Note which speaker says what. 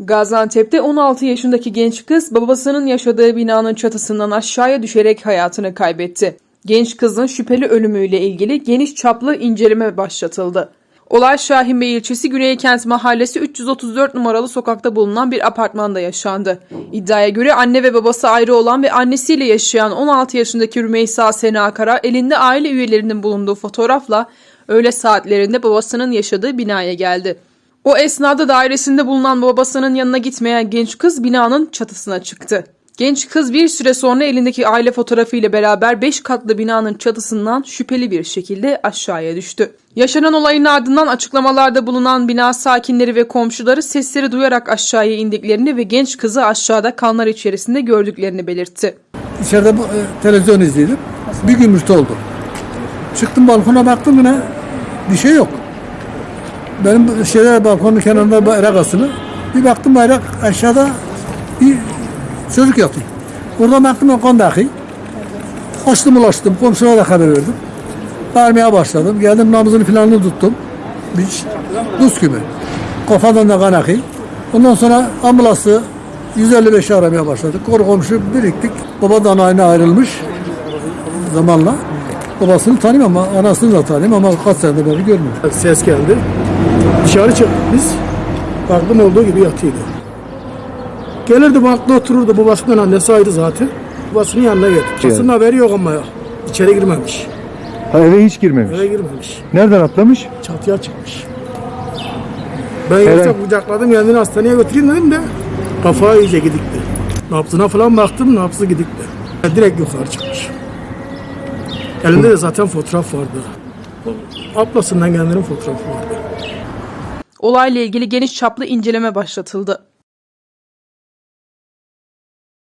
Speaker 1: Gaziantep'te 16 yaşındaki genç kız babasının yaşadığı binanın çatısından aşağıya düşerek hayatını kaybetti. Genç kızın şüpheli ölümüyle ilgili geniş çaplı inceleme başlatıldı. Olay Şahinbey ilçesi Güneykent Mahallesi 334 numaralı sokakta bulunan bir apartmanda yaşandı. İddiaya göre anne ve babası ayrı olan ve annesiyle yaşayan 16 yaşındaki Rümeysa Sena Kara elinde aile üyelerinin bulunduğu fotoğrafla öğle saatlerinde babasının yaşadığı binaya geldi. O esnada dairesinde bulunan babasının yanına gitmeyen genç kız binanın çatısına çıktı. Genç kız bir süre sonra elindeki aile fotoğrafı ile beraber 5 katlı binanın çatısından şüpheli bir şekilde aşağıya düştü. Yaşanan olayın ardından açıklamalarda bulunan bina sakinleri ve komşuları sesleri duyarak aşağıya indiklerini ve genç kızı aşağıda kanlar içerisinde gördüklerini belirtti.
Speaker 2: İçeride bu, e, televizyon izledim. Bir gümürtü oldu. Çıktım balkona baktım yine bir şey yok. Benim şeyler balkonun kenarında bayrak asılı. Bir baktım bayrak aşağıda bir çocuk yatıyor. Oradan baktım o kondaki. Açtım ulaştım. Komşulara da haber verdim. Bağırmaya başladım. Geldim nabzını filanını tuttum. Bir buz gibi. Kafadan da kan akıyor. Ondan sonra ambulansı 155'i aramaya başladık. Konu komşu biriktik. Babadan aynı ayrılmış zamanla. Babasını tanıyorum ama anasını da tanıyorum ama kaç senedir beri görmüyorum.
Speaker 3: Ses geldi. Dışarı çıktık biz. Baktım olduğu gibi yatıyordu. Gelirdi bankta otururdu. Babasından annesi ayrı zaten. Babasının yanına geldi. Babasının haberi yok ama. İçeri girmemiş.
Speaker 4: Ha, eve hiç girmemiş.
Speaker 3: Eve girmemiş.
Speaker 4: Nereden atlamış?
Speaker 3: Çatıya çıkmış. Ben yoksa kucakladım kendini hastaneye götüreyim dedim de kafa iyice gidikti. Nabzına falan baktım nabzı gidikti. Direkt yukarı çıkmış. Elinde de zaten fotoğraf vardı. Ablasından kendinin fotoğrafı vardı.
Speaker 1: Olayla ilgili geniş çaplı inceleme başlatıldı.